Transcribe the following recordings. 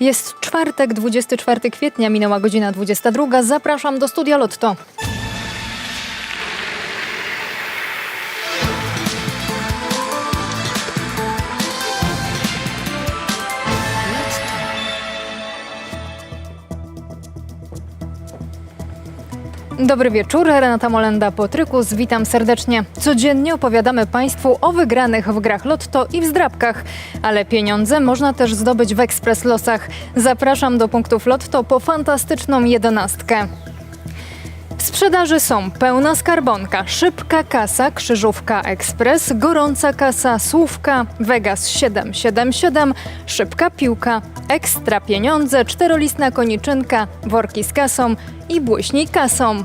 Jest czwartek, 24 kwietnia, minęła godzina 22. Zapraszam do studia Lotto. Dobry wieczór, Renata Molenda-Potrykus, witam serdecznie. Codziennie opowiadamy Państwu o wygranych w grach Lotto i w zdrabkach, ale pieniądze można też zdobyć w ekspres losach. Zapraszam do punktów Lotto po fantastyczną jedenastkę. W sprzedaży są pełna skarbonka, szybka kasa, krzyżówka ekspres, gorąca kasa, słówka, Vegas 777, szybka piłka, ekstra pieniądze, czterolistna koniczynka, worki z kasą i błyśnij kasą.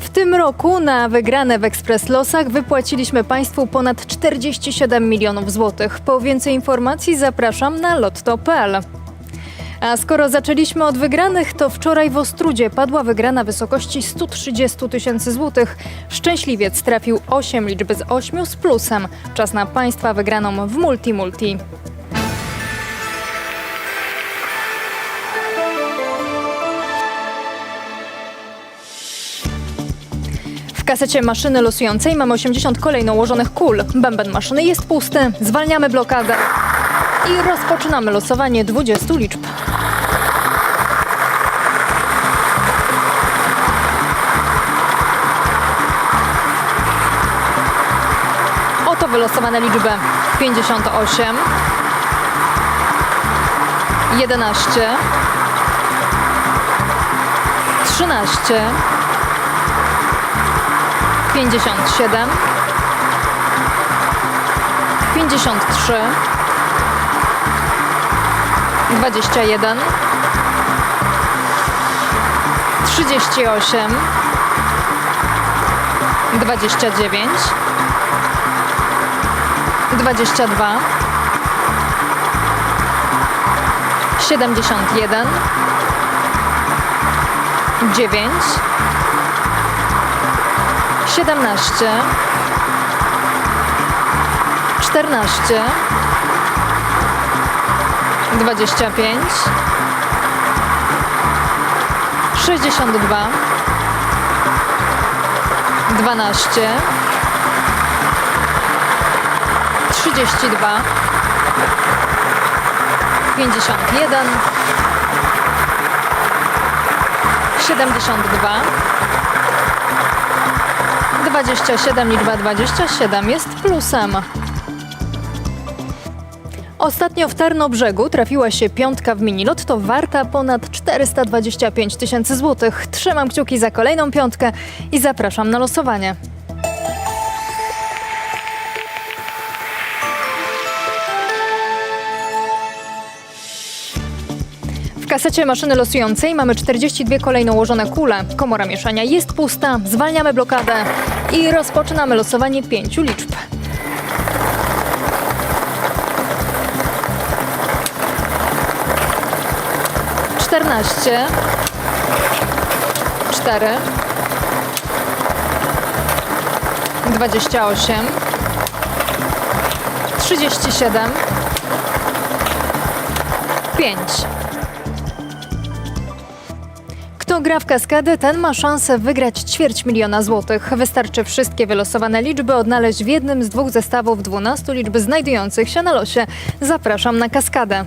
W tym roku na wygrane w Ekspres Losach wypłaciliśmy Państwu ponad 47 milionów złotych. Po więcej informacji zapraszam na lotto.pl. A skoro zaczęliśmy od wygranych, to wczoraj w Ostrudzie padła wygrana wysokości 130 tysięcy złotych. Szczęśliwiec trafił 8 liczb z 8 z plusem. Czas na Państwa wygraną w Multi Multi. W kasecie maszyny losującej mamy 80 kolejno ułożonych kul. Bęben maszyny jest pusty. Zwalniamy blokadę i rozpoczynamy losowanie 20 liczb. Oto wylosowane liczby 58, 11, 13, 57, 53, 21, 38, 29, 22, 71, 9, 17, 14, 25, 62, 12, 32, 51, 72, 27, liczba 27 jest plusem. Ostatnio w Tarnobrzegu trafiła się piątka w minilotto warta ponad 425 tysięcy złotych. Trzymam kciuki za kolejną piątkę i zapraszam na losowanie. Kasecie maszyny losującej mamy 42 kolejno ułożone kule. Komora mieszania jest pusta, zwalniamy blokadę i rozpoczynamy losowanie pięciu liczb. Czternaście, cztery, dwadzieścia osiem, trzydzieści siedem, pięć. Kto gra w kaskadę, ten ma szansę wygrać ćwierć miliona złotych. Wystarczy wszystkie wylosowane liczby odnaleźć w jednym z dwóch zestawów 12 liczb znajdujących się na losie. Zapraszam na kaskadę.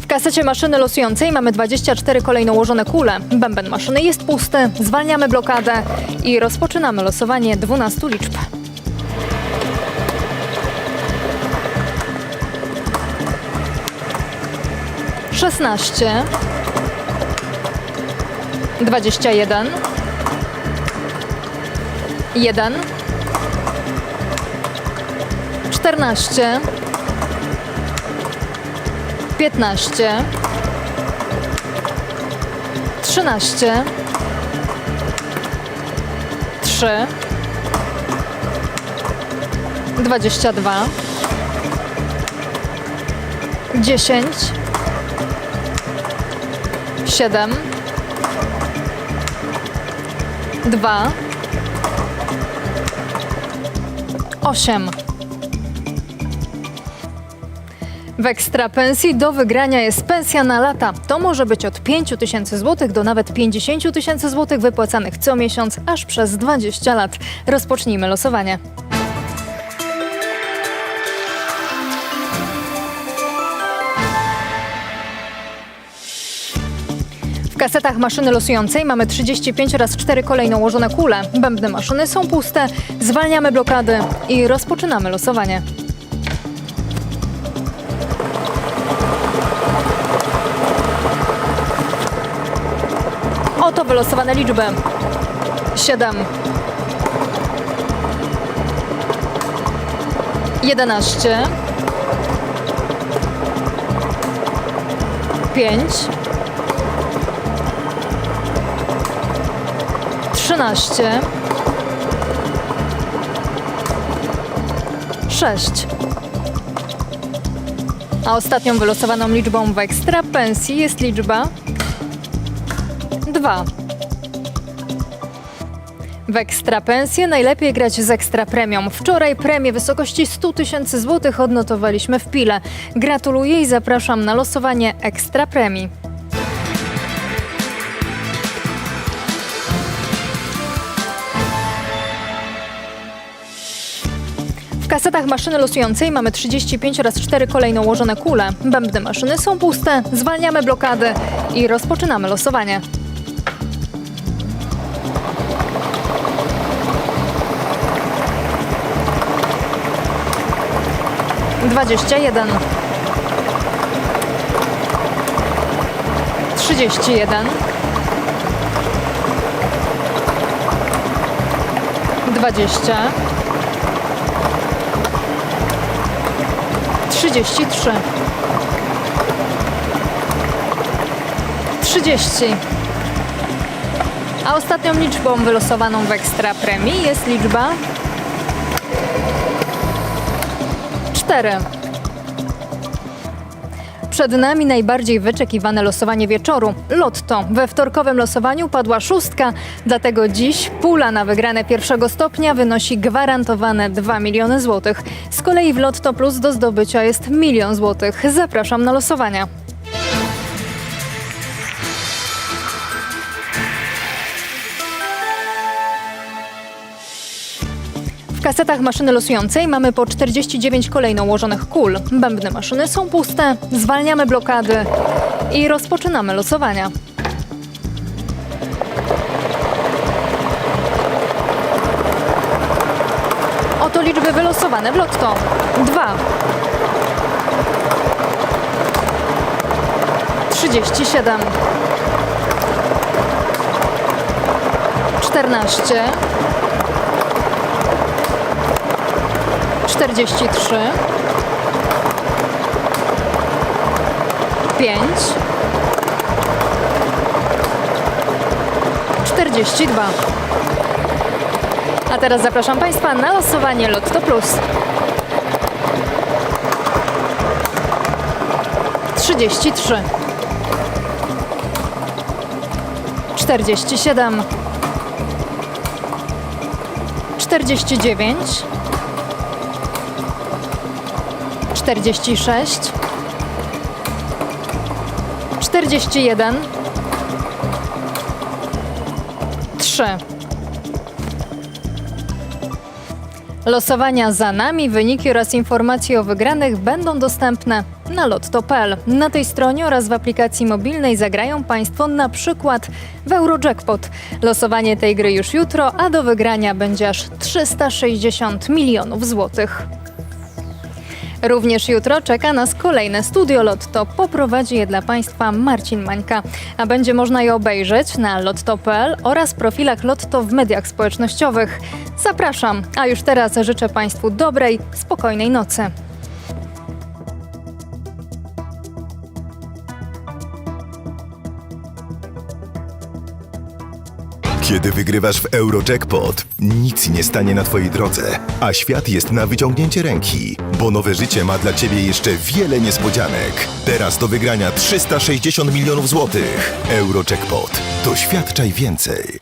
W kasecie maszyny losującej mamy 24 kolejno ułożone kule. Bęben maszyny jest pusty, zwalniamy blokadę i rozpoczynamy losowanie 12 liczb. 16, 21, 1, 14, 15, 13, 3, 22, 10, 7, 2, 8. W ekstra pensji do wygrania jest pensja na lata. To może być od 5 tysięcy złotych do nawet 50 tysięcy złotych wypłacanych co miesiąc aż przez 20 lat. Rozpocznijmy losowanie. Kasetach maszyny losującej mamy 35 oraz 4 kolejno ułożone kule. Bębny maszyny są puste, zwalniamy blokady i rozpoczynamy losowanie. Oto wylosowane liczby. 7 11 5 13 6 A ostatnią wylosowaną liczbą w ekstra pensji jest liczba 2. W ekstra pensję najlepiej grać z ekstra premią. Wczoraj premię wysokości 100 tysięcy złotych odnotowaliśmy w Pile. Gratuluję i zapraszam na losowanie ekstra kasetach maszyny losującej mamy 35 oraz 4 kolejno ułożone kule. Bębny maszyny są puste, zwalniamy blokady i rozpoczynamy losowanie. Dwadzieścia jeden. Trzydzieści jeden. Dwadzieścia. Trzydzieści trzy. Trzydzieści. A ostatnią liczbą wylosowaną w ekstra premii jest liczba 4. Przed nami najbardziej wyczekiwane losowanie wieczoru Lotto. We wtorkowym losowaniu padła szóstka, dlatego dziś pula na wygrane pierwszego stopnia wynosi gwarantowane 2 miliony złotych. Z kolei w Lotto Plus do zdobycia jest milion złotych. Zapraszam na losowania. Kasetach maszyny losującej mamy po 49 kolejno ułożonych kul. Bębny maszyny są puste, zwalniamy blokady i rozpoczynamy losowania. Oto liczby wylosowane w lotto. 2 37 14 43 5 42 A teraz zapraszam Państwa na losowanie Lotto Plus. 33 47 49 46 41 3 Losowania za nami, wyniki oraz informacje o wygranych będą dostępne na lotto.pl. Na tej stronie oraz w aplikacji mobilnej zagrają Państwo na przykład w Eurojackpot. Losowanie tej gry już jutro, a do wygrania będzie aż 360 milionów złotych. Również jutro czeka nas kolejne Studio Lotto. Poprowadzi je dla Państwa Marcin Mańka, a będzie można je obejrzeć na lotto.pl oraz profilach Lotto w mediach społecznościowych. Zapraszam, a już teraz życzę Państwu dobrej, spokojnej nocy. Kiedy wygrywasz w Eurojackpot, nic nie stanie na Twojej drodze, a świat jest na wyciągnięcie ręki, bo nowe życie ma dla Ciebie jeszcze wiele niespodzianek. Teraz do wygrania 360 milionów złotych. Eurojackpot. Doświadczaj więcej.